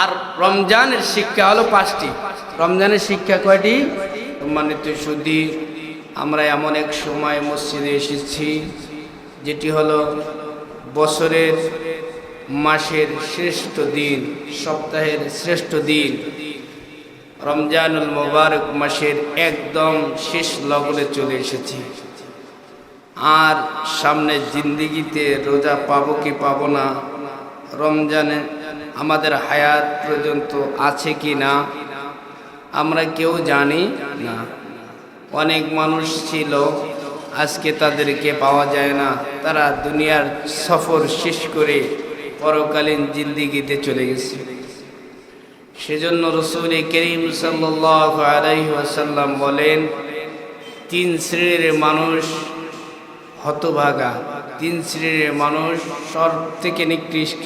আর রমজানের শিক্ষা হলো পাঁচটি। রমজানের শিক্ষা কয়টি? সম্মানিত সুদী আমরা এমন এক সময় মসজিদে এসেছি, যেটি হলো বছরের মাসের শ্রেষ্ঠ দিন, সপ্তাহের শ্রেষ্ঠ দিন। রমজানুল মোবারক মাসের একদম শেষ লগনে চলে এসেছি। আর সামনে জিন্দিগিতে রোজা পাবো কি পাবো না, রমজানে আমাদের হায়াত পর্যন্ত আছে কি না, আমরা কেউ জানি না। অনেক মানুষ ছিল, আজকে তাদেরকে পাওয়া যায় না। তারা দুনিয়ার সফর শেষ করে পরকালীন জিন্দিগিতে চলে গেছে। সেজন্য রসুল করিম সাল্লাহ আলাইসাল্লাম বলেন, তিন শ্রেণির মানুষ হতভাগা। তিন শ্রেণির মানুষ সব থেকে নিকৃষ্ট।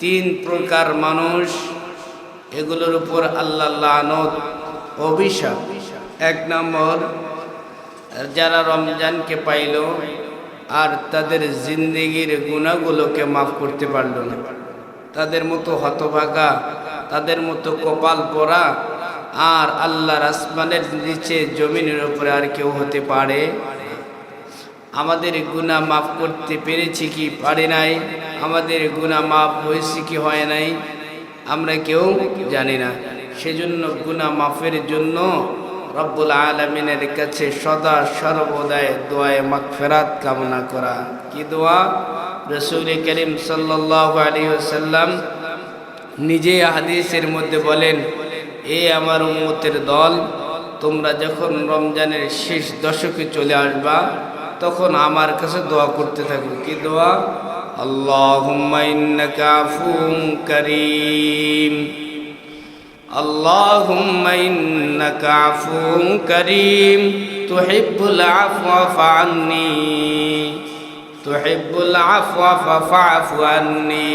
তিন প্রকার মানুষ, এগুলোর উপর আল্লাহ লানত, অভিশাপ। এক নম্বর, যারা রমজানকে পাইল আর তাদের জিন্দিগির গুণাগুলোকে মাফ করতে পারল না। তাদের মতো হতভাগা, তাদের মতো কপাল পরা আর আল্লাহর আসমানের নিচে জমিনের উপরে আর কেউ হতে পারে আমাদের গুণা মাফ করতে পেরেছি কি পারে নাই? আমাদের গুণা মাফ হয়েছে কি হয় নাই? আমরা কেউ জানি না। সেজন্য গুণা মাফের জন্য রব্বুল আলমিনের কাছে সদা সর্বদায় দোয়ায় মাগফেরাত কামনা করা। কি দোয়া? রসুল করিম সাল্লাহ আলী সাল্লাম নিজে হাদিসের মধ্যে বলেন, এ আমার উম্মতের দল, তোমরা যখন রমজানের শেষ দশকে চলে আসবা, তখন আমার কাছে দোয়া করতে থাকো। কি দোয়া? আল্লাহুম্মা ইন্নাকা আফুম করিম আল্লাহুম্মা ইন্নাকা আফুম করিম তুহিব্বুল আফওয়া ফাআন্নি তুহিব্বুল আফওয়া ফাফআফু আন্নি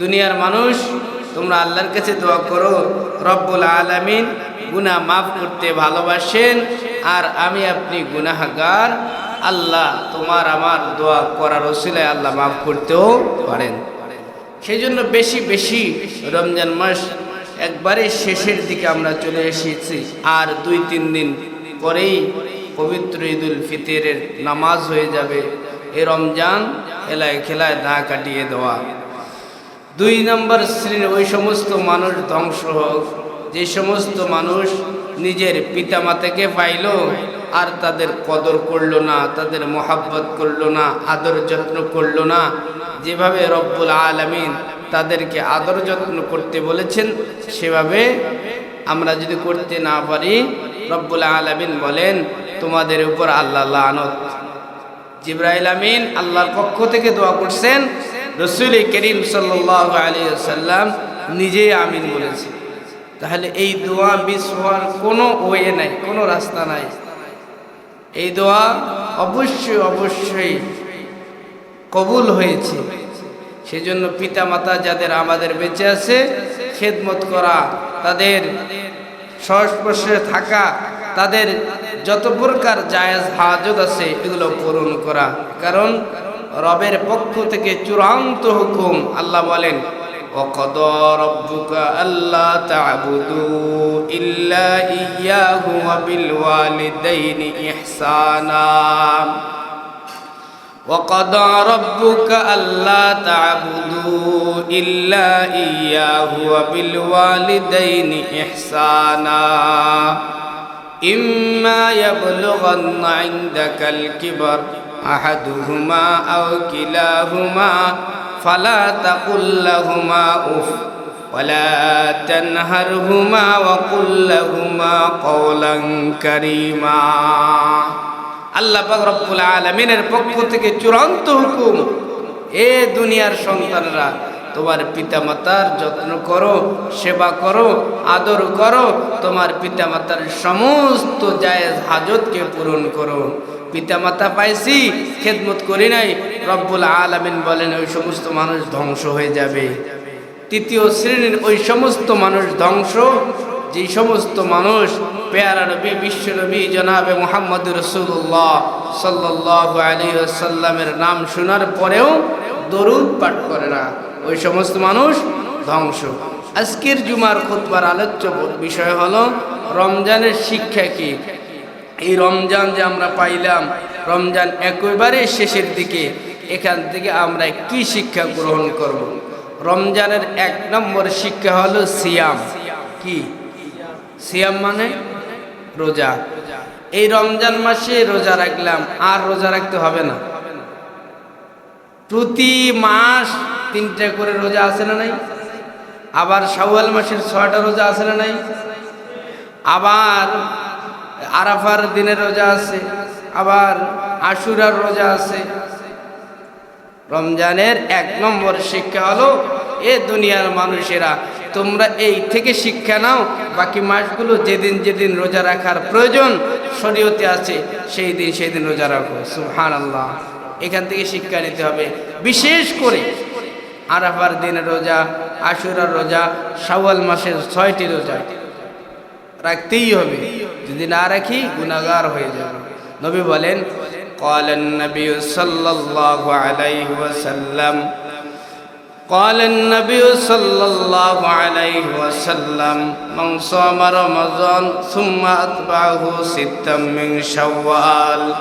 দুনিয়ার মানুষ, তোমরা আল্লাহর কাছে দোয়া করো, রব্বুল আলামিন গুনাহ মাফ করতে ভালোবাসেন, আর আমি আপনি গুনাহগার আল্লাহ তোমার আমার দোয়া করার ওসিলায় আল্লাহ মাফ করতেও পারেন। সেই জন্য বেশি বেশি রমজান মাস একবারে শেষের দিকে আমরা চলে এসেছি। আর দুই তিন দিন পরেই পবিত্র ঈদুল ফিতরের নামাজ হয়ে যাবে। এ রমজান এলায় খেলায় দা কাটিয়ে দেওয়া। দুই নম্বর শ্রেণির ওই সমস্ত মানুষ ধ্বংস হোক। যে সমস্ত মানুষ নিজের পিতামাতাকে পাইল আর তাদের কদর করল না, তাদের মোহাব্বত করল না, আদর যত্ন করল না। যেভাবে রব্বুল আলমিন তাদেরকে আদর যত্ন করতে বলেছেন, সেভাবে আমরা যদি করতে না পারি, রব্বুল আলমিন বলেন, তোমাদের উপর আল্লাহ আনত জিব্রাইল আমিন আল্লাহর পক্ষ থেকে দোয়া করছেন, রসুল করিম সাল্লাম নিজেই আমিন বলেছে তাহলে এই দোয়া মিস হওয়ার কোনো ওয়ে নাই, কোনো রাস্তা নাই। এই দোয়া অবশ্যই অবশ্যই কবুল হয়েছে। সেজন্য পিতা মাতা যাদের আমাদের বেঁচে আছে, খেদমত করা, তাদের সংস্পর্শে থাকা, তাদের যত প্রকার জায়েজ হাজত আছে, এগুলো পূরণ করা। কারণ রবের পক্ষ থেকে চূড়ান্ত হুকুম আল্লাহ বলেন وقضى ربك ألا تعبدوا إلا إياه وبالوالدين إحسانا. وقضى ربك ألا تعبدوا إلا إياه وبالوالدين إحسانا. إما يبلغن عندك الكبر أحدهما أو كلاهما فلا تقل لهما أف ولا تنهرهما وقل لهما قولا كريما আল্লাহ পাক রব্বুল আলমিনের পক্ষ থেকে চূড়ান্ত হুকুম এ দুনিয়ার সন্তানরা তোমার পিতামাতার যত্ন করো, সেবা করো, আদর করো, তোমার পিতামাতার সমস্ত জায়েজ হাজতকে পূরণ করো। পিতামাতা পাইছি, খেদমত করি নাই, রব্বুল আলমিন বলেন, ওই সমস্ত মানুষ ধ্বংস হয়ে যাবে। তৃতীয় শ্রেণির ওই সমস্ত মানুষ ধ্বংস যে সমস্ত মানুষ পেয়ারা নবী, বিশ্ব নবী, জনাবে মোহাম্মদ রসুল্লাহ সাল্লাহ আলী সাল্লামের নাম শোনার পরেও দরুদ পাঠ করে না। ওই সমস্ত মানুষ ধ্বংস। আজকের জুমার খুতবার আলোচ্য বিষয় হলো, রমজানের শিক্ষা কি? এই রমজান যে আমরা পাইলাম, রমজান একেবারে শেষের দিকে, এখান থেকে আমরা কি শিক্ষা গ্রহণ করব। রমজানের এক নম্বর শিক্ষা হলো সিয়াম। কি? সিয়াম মানে রোজা। এই রমজান মাসে রোজা রাখলাম, আর রোজা রাখতে হবে না। প্রতি মাস তিনটা করে রোজা আছে না নাই? আবার শাওয়াল মাসের ছয়টা রোজা আছে না নাই? আবার আরাফার দিনের রোজা আছে, আবার আশুরার রোজা আছে। রমজানের এক নম্বর শিক্ষা হলো, এ দুনিয়ার মানুষেরা, তোমরা এই থেকে শিক্ষা নাও, বাকি মাসগুলো যেদিন যেদিন রোজা রাখার প্রয়োজন, শরীয়তে আছে, সেই দিন সেই দিন রোজা রাখো। সুহান আল্লাহ এখান থেকে শিক্ষা নিতে হবে। বিশেষ করে আরাফার দিনের রোজা আশুরার রোজা শাওয়াল মাসের ছয়টি রোজা রাখতেই হবে যদি না রাখি গুণাগার হয়ে যাবে নবী বলেন قال النبي صلى الله عليه وسلم قال النبي صلى الله عليه وسلم من صام رمضان ثم أتبعه ستا من شوال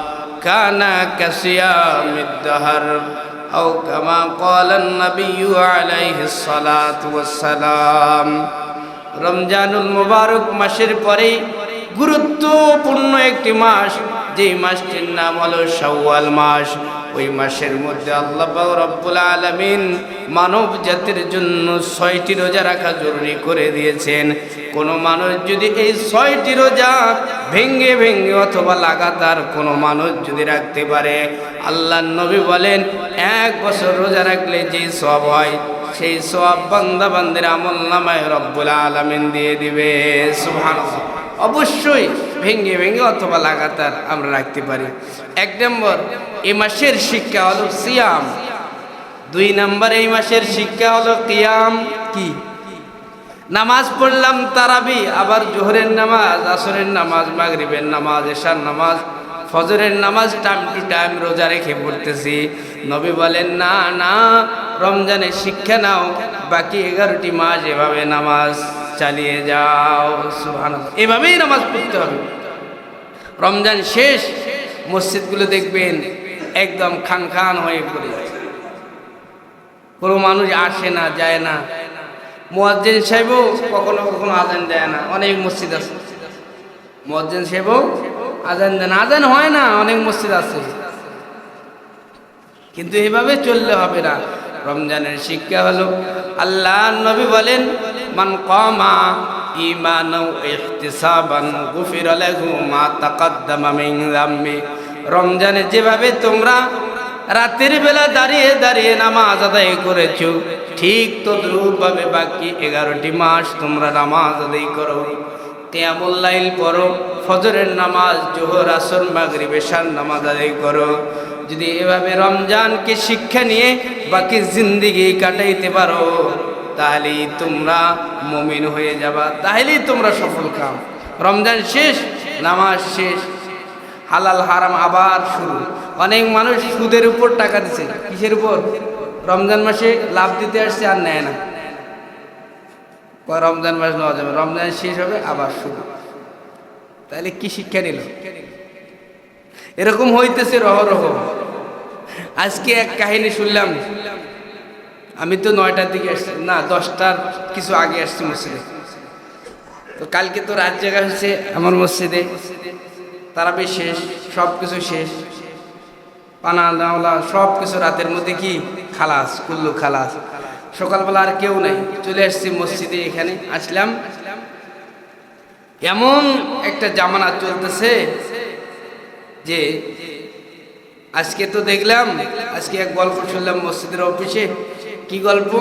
كان كصيام الدهر أو كما قال النبي عليه الصلاة والسلام রমজানুল মুবারক মাসের পরে গুরুত্বপূর্ণ একটি মাস যে মাসটির নাম হলো শাওয়াল মাস ওই মাসের মধ্যে আল্লাহ রব্বুল আলমিন মানব জাতির জন্য ছয়টি রোজা রাখা জরুরি করে দিয়েছেন। কোনো মানুষ যদি এই ছয়টি রোজা ভেঙ্গে ভেঙ্গে অথবা লাগাতার কোনো মানুষ যদি রাখতে পারে আল্লাহ নবী বলেন, এক বছর রোজা রাখলে যেই সব হয়, সেই সব বান্দা বান্দের আমল নামায় রব্বুল আলমিন দিয়ে দিবে। সুবহানাল্লাহ। অবশ্যই ভেঙে ভেঙে অথবা লাগাতার আমরা রাখতে পারি। এক নম্বর, এই মাসের শিক্ষা হলো সিয়াম। দুই নম্বর, এই মাসের শিক্ষা হলো কিয়াম কি? নামাজ পড়লাম তারাবি, আবার জোহরের নামাজ, আসরের নামাজ, মাগরিবের নামাজ, এশার নামাজ, ফজরের নামাজ টাইম টু টাইম রোজা রেখে পড়তেছি। নবী বলেন, না না রমজানের শিক্ষা নাও, বাকি এগারোটি মাস এভাবে নামাজ। চালিয়ে যাও সুহান এভাবেই নামাজ পড়তে হবে। রমজান শেষ, মসজিদগুলো দেখবেন একদম খান খান হয়ে পড়ে কোনো মানুষ আসে না, যায় না। মোয়াজ্জেন সাহেবও কখনো কখনো আজান দেয় না, অনেক মসজিদ আছে। মোয়াজ্জেন সাহেবও আজান দেন, আজান হয় না, অনেক মসজিদ আছে। কিন্তু এভাবে চললে হবে না। রমজানের শিক্ষা হলো, আল্লাহ নবী বলেন মান কমা ইমান ইহতিসাবান গুফির লাহু মা তাকাদ্দামা মিন যামবি রমজানে যেভাবে তোমরা রাতের বেলা দাঁড়িয়ে দাঁড়িয়ে নামাজ আদায় করেছ, ঠিক তদ্রূপভাবে বাকি এগারোটি মাস তোমরা নামাজ আদায় করো। কেয়ামুল্লাইল পড়ো ফজরের নামাজ, জোহর, আসর, মাগরিব, এশার নামাজ আদায় করো। যদি এভাবে রমজানকে শিক্ষা নিয়ে বাকি জিন্দিগি কাটাইতে পারো তাহলেই তোমরা মমিন হয়ে যাবা, তাহলেই তোমরা সফল কাম রমজান শেষ, নামাজ শেষ, হালাল হারাম আবার শুরু। অনেক মানুষ সুদের উপর টাকা দিচ্ছে কিসের উপর? রমজান মাসে লাভ দিতে আসছে আর নেয় না। রমজান মাস নেওয়া যাবে? রমজান শেষ হবে, আবার শুরু। তাহলে কি শিক্ষা নিল? এরকম হইতেছে রহরহ। আজকে এক কাহিনী শুনলাম। আমি তো নয়টার দিকে আসছি। না, দশটার কিছু আগে আসছি মসজিদে। তো কালকে তো রাত জায়গা হচ্ছে আমার মসজিদে। তারা বেশ শেষ সব কিছু শেষ। পানা, দাওলা সব কিছু রাতের মধ্যে কি? খালাস, কুল্লু খালাস। সকালবেলা আর কেউ নাই। চলে আসছি মসজিদে এখানে। আসলাম। এমন একটা জামানা চলতেছে যে আজকে তো দেখলাম, আজকে এক গল্প শুনলাম মসজিদের অফিসে। কি গল্প?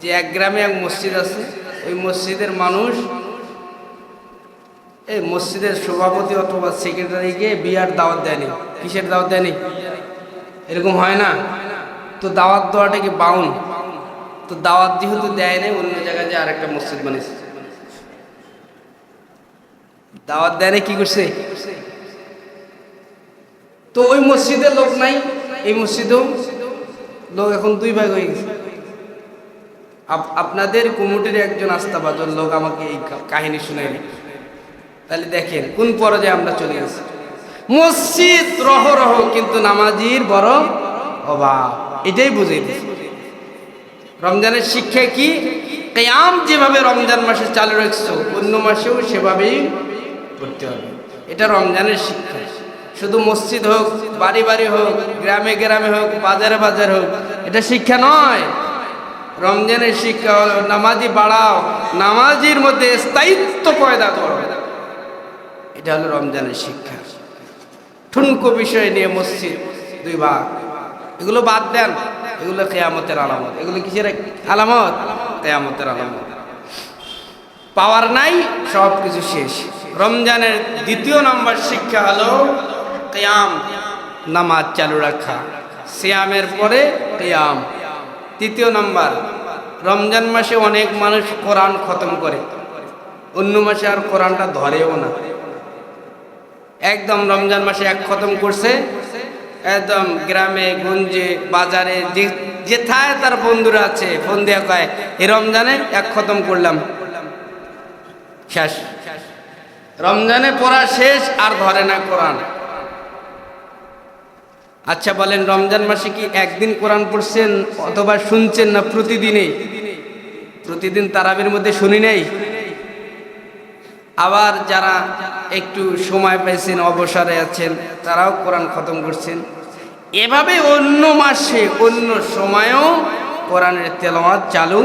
যে এক গ্রামে এক মসজিদ আছে। ওই মসজিদের মানুষ এই মসজিদের সভাপতি অথবা সেক্রেটারিকে বিয়ার দাওয়াত দেয়নি। কিসের দাওয়াত দেয়নি? এরকম হয় না। তো দাওয়াত দেওয়াটা কি বাউন? তো দাওয়াত যেহেতু দেয় নাই, অন্য জায়গায় যে আরেকটা মসজিদ বানিয়েছে। দাওয়াত দেয় নাই, কি করছে? তো ওই মসজিদের লোক নাই, এই মসজিদেও লোক এখন দুই ভাগ হয়ে গেছে। আপনাদের কুমুটির একজন আস্থাবাদর লোক আমাকে এই কাহিনী শুনাইল। তাহলে দেখেন, কোন পর্যায়ে আমরা চলে আসি? মসজিদ রহ রহ, কিন্তু নামাজির বড় অভাব। এটাই বুঝে রমজানের শিক্ষা কি? কেয়াম যেভাবে রমজান মাসে চালু রাখছো, অন্য মাসেও সেভাবেই করতে হবে। এটা রমজানের শিক্ষা। শুধু মসজিদ হোক, বাড়ি বাড়ি হোক, গ্রামে গ্রামে হোক, বাজারে বাজারে হোক, এটা শিক্ষা নয়। রমজানের শিক্ষা হলো নামাজি বাড়াও, নামাজির মধ্যে স্থায়িত্ব পয়দা করো। এটা হলো রমজানের শিক্ষা। ঠুনকো বিষয় নিয়ে মসজিদ দুই ভাগ। এগুলো বাদ দেন, এগুলো কেয়ামতের আলামত। এগুলো কিসের আলামত? কেয়ামতের আলামত। পাওয়ার নাই সব কিছু শেষ। রমজানের দ্বিতীয় নম্বর শিক্ষা হলো কেয়াম, নামাজ চালু রাখা। সিয়ামের পরে কেয়াম। তৃতীয় নম্বর, রমজান মাসে অনেক মানুষ কোরআন খতম করে। অন্য মাসে আর কোরআনটা ধরেও না। একদম রমজান মাসে এক খতম করছে। একদম গ্রামে, গঞ্জে, বাজারে, যে যেথায় তার বন্ধুরা আছে, ফোন দেওয়া কয় এই রমজানে এক খতম করলাম। শেষ। রমজানে পড়া শেষ আর ধরে না কোরআন। আচ্ছা বলেন রমজান মাসে কি একদিন কোরআন পড়ছেন অথবা শুনছেন না প্রতিদিনই প্রতিদিন তারাবের মধ্যে শুনি নেই আবার যারা একটু সময় পাইছেন অবসরে আছেন তারাও কোরআন খতম করছেন এভাবে অন্য মাসে অন্য সময়েও কোরআনের তেলাওয়াত চালু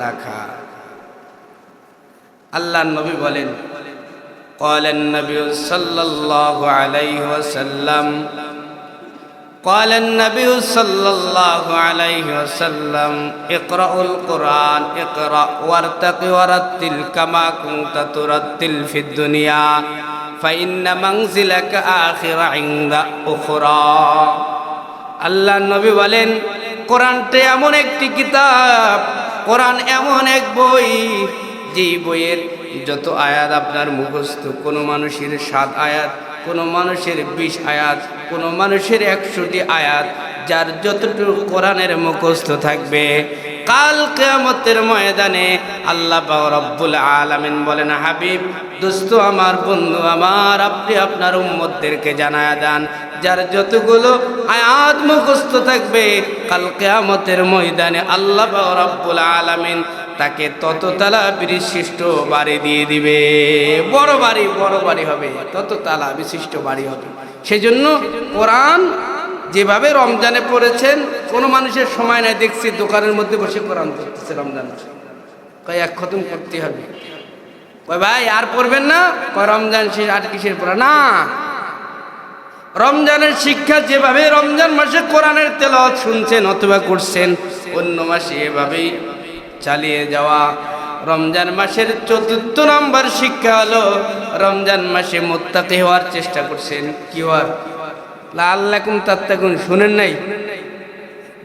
রাখা আল্লাহ নবী বলেন قال النبي صلى الله عليه وسلم قال النبي صلى الله عليه وسلم اقرأوا القرآن اقرأ وارتق ورتل كما كنت ترتل في الدنيا فإن منزلك آخر عند أخرى আল্লাহ নবী বলেন কোরআনটা এমন একটি কিতাব কোরআন এমন এক বই যেই বইয়ের যত আয়াত আপনার মুখস্থ কোনো মানুষের সাত আয়াত কোনো মানুষের বিশ আয়াত, কোনো মানুষের একশোটি আয়াত, যার যতটুকু কোরআনের মুখস্থ থাকবে। কাল কেয়ামতের ময়দানে আল্লাহ রব্বুল আলামিন বলেন, হাবিব, দোস্ত আমার, বন্ধু আমার, আপনি আপনার উম্মতদেরকে জানায় দেন। যার যতগুলো আয়াত মুখস্থ থাকবে, কাল কেয়ামতের ময়দানে আল্লাহ রব্বুল আলামিন তাকে তত তালা বিশিষ্ট বাড়ি দিয়ে দিবে। বড় বাড়ি বড় বাড়ি হবে তত তালা বিশিষ্ট বাড়ি হবে। সেজন্য কোরআন যেভাবে রমজানে পড়েছেন, কোনো মানুষের সময় নাই, দেখছি দোকানের মধ্যে বসে কোরআন পড়তেছে রমজান। কয়, এক খতম করতে হবে। কয়, ভাই, আর পড়বেন না? কয়, রমজান শেষ, আর কিসের পড়া? না। রমজানের শিক্ষা যেভাবে রমজান মাসে কোরআনের তেলাওয়াত শুনছেন অথবা করছেন, অন্য মাসে এভাবেই চালিয়ে যাওয়া। রমজান মাসের চতুর্থ নম্বর শিক্ষা হলো, রমজান মাসে মোত্তাকি হওয়ার চেষ্টা করছেন। কি হওয়ার? লাল্লাকুম তাত্তাকুন, শুনেন নাই?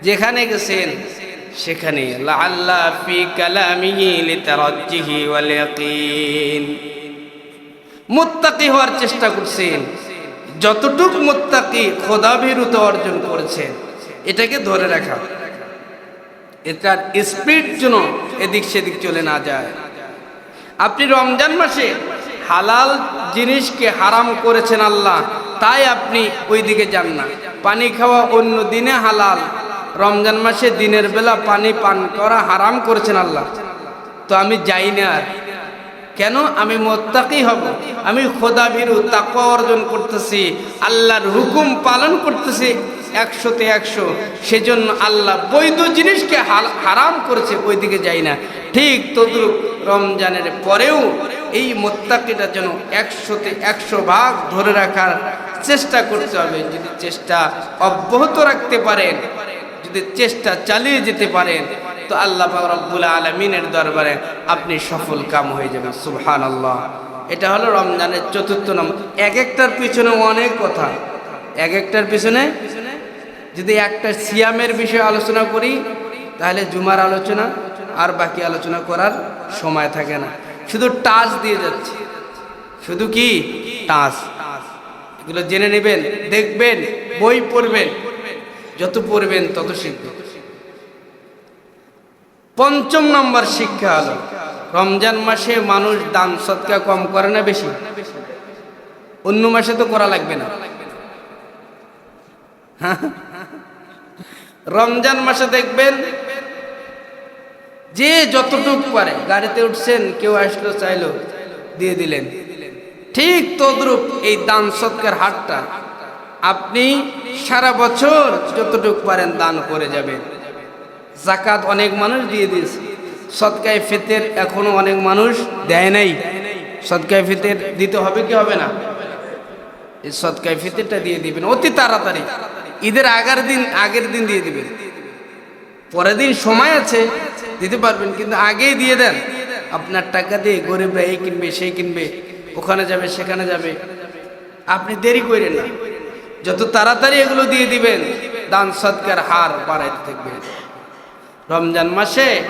যেখানে গেছেন, সেখানে। লাল্লা ফি কালামিহি লিতারাজ্জিহি ওয়াল ইয়াকিন। মুত্তাকি হওয়ার চেষ্টা করছেন। যতটুক মুত্তাকি খোদাভীরুত অর্জন করেছেন, এটাকে ধরে রাখা। এটার স্পিড যেন এদিক সেদিক চলে না যায়। আপনি রমজান মাসে হালাল জিনিসকে হারাম করেছেন আল্লাহ, তাই আপনি ওই দিকে যান না। পানি খাওয়া অন্য দিনে হালাল, রমজান মাসে দিনের বেলা পানি পান করা হারাম করেছেন আল্লাহ। তো আমি যাই না আর। কেন? আমি মোত্তাকি হব, আমি খোদা ভীরু তাকওয়া অর্জন করতেছি, আল্লাহর হুকুম পালন করতেছি একশোতে একশো। সেজন্য আল্লাহ বৈধ জিনিসকে হারাম করেছে ওই দিকে যাই না। ঠিক তদ্রুপ রমজানের পরেও এই মোত্তাকিটা যেন একশোতে একশো ভাগ ধরে রাখার চেষ্টা করতে হবে। যদি চেষ্টা অব্যাহত রাখতে পারেন, যদি চেষ্টা চালিয়ে যেতে পারেন, তো আল্লাহ রব্বুল আলমিনের দরবারে আপনি সফল কাম হয়ে যাবেন। সুবহান আল্লাহ এটা হলো রমজানের চতুর্থ নম্বর এক একটার পিছনে অনেক কথা। এক একটার পিছনে যদি একটা সিয়ামের বিষয়ে আলোচনা করি, তাহলে জুমার আলোচনা আর বাকি আলোচনা করার সময় থাকে না। শুধু টাচ দিয়ে যাচ্ছে। শুধু কি? টাচ। এগুলো জেনে নেবেন, দেখবেন, বই পড়বেন, যত পড়বেন তত শিখবেন। পঞ্চম নম্বর শিক্ষা হলো, রমজান মাসে মানুষ দান সৎকা কম করে না বেশি? অন্য মাসে তো করা লাগবে না। রমজান মাসে দেখবেন যে যতটুক পারে, গাড়িতে উঠছেন, কেউ আসলো চাইলো দিয়ে দিলেন। ঠিক তদ্রুপ এই দান সৎকার হাটটা আপনি সারা বছর যতটুক পারেন দান করে যাবেন। জাকাত অনেক মানুষ দিয়ে দিয়েছে। সৎকায় ফেতের এখনও অনেক মানুষ দেয় নাই। সৎকায় ফেতের দিতে হবে কি হবে না? এই সৎকায় ফিতরটা দিয়ে দিবেন, অতি তাড়াতাড়ি। ঈদের আগের দিন আগের দিন দিয়ে দিবেন। পরের দিন সময় আছে, দিতে পারবেন, কিন্তু আগেই দিয়ে দেন। আপনার টাকা দিয়ে গরিবরা এই কিনবে, সেই কিনবে, ওখানে যাবে, সেখানে যাবে। আপনি দেরি করেন না। যত তাড়াতাড়ি এগুলো দিয়ে দিবেন, দান সৎকার হার বাড়াইতে থাকবে। রমজান মাসে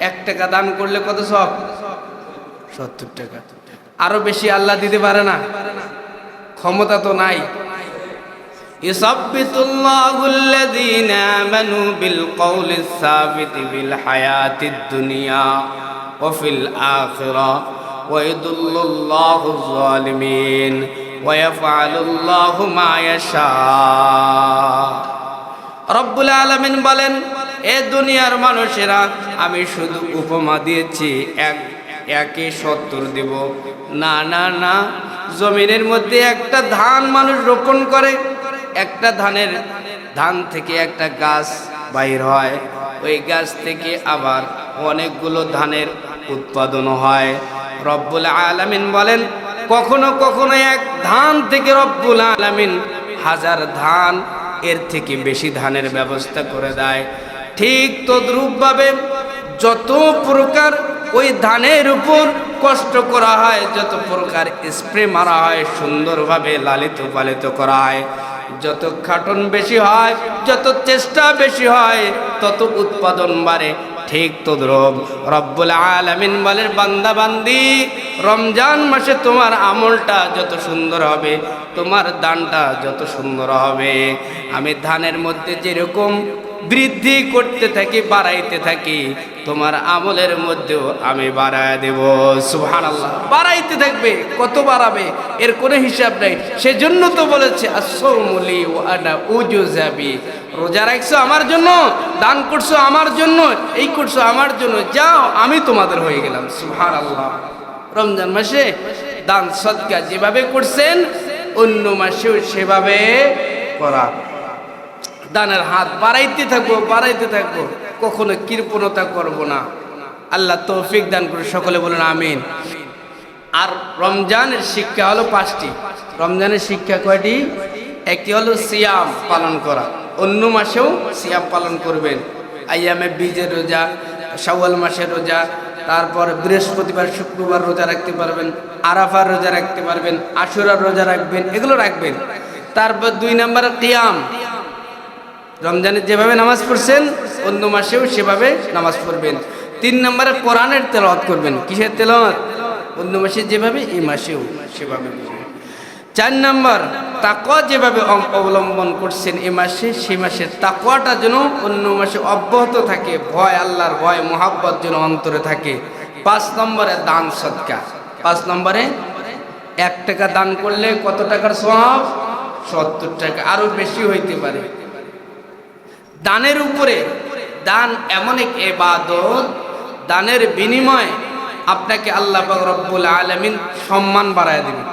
এক টাকা দান করলে কত সব? সত্তর টাকা। আরও বেশি আল্লাহ দিতে পারে না। ক্ষমতা তো নাই। يثبت الله الذين آمنوا بالقول الثابت في الحياة الدنيا وفي الآخرة ويضل الله الظالمين ويفعل الله ما يشاء রব্বুল আলমিন বলেন এ দুনিয়ার মানুষেরা আমি শুধু উপমা দিয়েছি এক একে সত্তর দেব না না না জমিনের মধ্যে একটা ধান মানুষ রোপণ করে একটা ধানের ধান থেকে একটা গাছ বাইর হয়। ওই গাছ থেকে আবার অনেকগুলো ধানের উৎপাদন হয়। রব্বুল আলামিন বলেন, কখনো কখনো এক ধান থেকে রব্বুল আলামিন হাজার ধান এর থেকে বেশি ধানের ব্যবস্থা করে দেয়। ঠিক তদ্রূপভাবে যত প্রকার ওই ধানের উপর কষ্ট করা হয়, যত প্রকার স্প্রে মারা হয়, সুন্দরভাবে লালিত পালিত করা হয়। যত খাটন বেশি হয়, যত চেষ্টা বেশি হয়, তত উৎপাদন বাড়ে। ঠিক তো তদ্রব রব্বুল আলমিন বলের বান্দা বান্দি, রমজান মাসে তোমার আমলটা যত সুন্দর হবে, তোমার দানটা যত সুন্দর হবে। আমি ধানের মধ্যে যেরকম বৃদ্ধি করতে থাকি, বাড়াইতে থাকি, তোমার আমলের মধ্যেও আমি বাড়ায় দেব। সুহান আল্লাহ বাড়াইতে থাকবে, কত বাড়াবে, এর কোনো হিসাব নাই। সেজন্য তো বলেছে আসৌমলি ওয়ানা উজু যাবি রোজা রাখছো আমার জন্য, দান করছ আমার জন্য, এই করছ আমার জন্য, যাও, আমি তোমাদের হয়ে গেলাম। সুহান আল্লাহ রমজান মাসে দান সৎকা যেভাবে করছেন, অন্য মাসেও সেভাবে করা। দানের হাত বাড়াইতে থাকব বাড়াইতে থাকব। কখনো কৃপণতা করব না। আল্লাহ তৌফিক দান করে সকলে বলেন আমিন। আর রমজানের শিক্ষা হলো পাঁচটি। রমজানের শিক্ষা কয়টি? একটি হলো সিয়াম পালন করা। অন্য মাসেও সিয়াম পালন করবেন। আইয়ামে বীজের রোজা, শাওয়াল মাসের রোজা, তারপর বৃহস্পতিবার, শুক্রবার রোজা রাখতে পারবেন, আরাফার রোজা রাখতে পারবেন, আশুরার রোজা রাখবেন, এগুলো রাখবেন। তারপর দুই নম্বর কিয়াম। রমজানে যেভাবে নামাজ পড়ছেন, অন্য মাসেও সেভাবে নামাজ পড়বেন। তিন নম্বরে কোরআনের তেলাওয়াত করবেন। কিসের তেলাওয়াত? অন্য মাসে যেভাবে, এই মাসেও সেভাবে চার নম্বর, তাকওয়া যেভাবে অবলম্বন করছেন এ মাসে, সে মাসের তাকওয়াটা যেন অন্য মাসে অব্যাহত থাকে, ভয় আল্লাহর ভয়, মোহাব্বত যেন অন্তরে থাকে। পাঁচ নম্বরে দান সৎকা পাঁচ নম্বরে, এক টাকা দান করলে কত টাকার সব সত্তর টাকা। আরও বেশি হইতে পারে। দানের উপরে। দান এমন এক এবাদত, দানের বিনিময়ে আপনাকে আল্লাহ রব্বুল আলমিন সম্মান বাড়ায় দেবেন।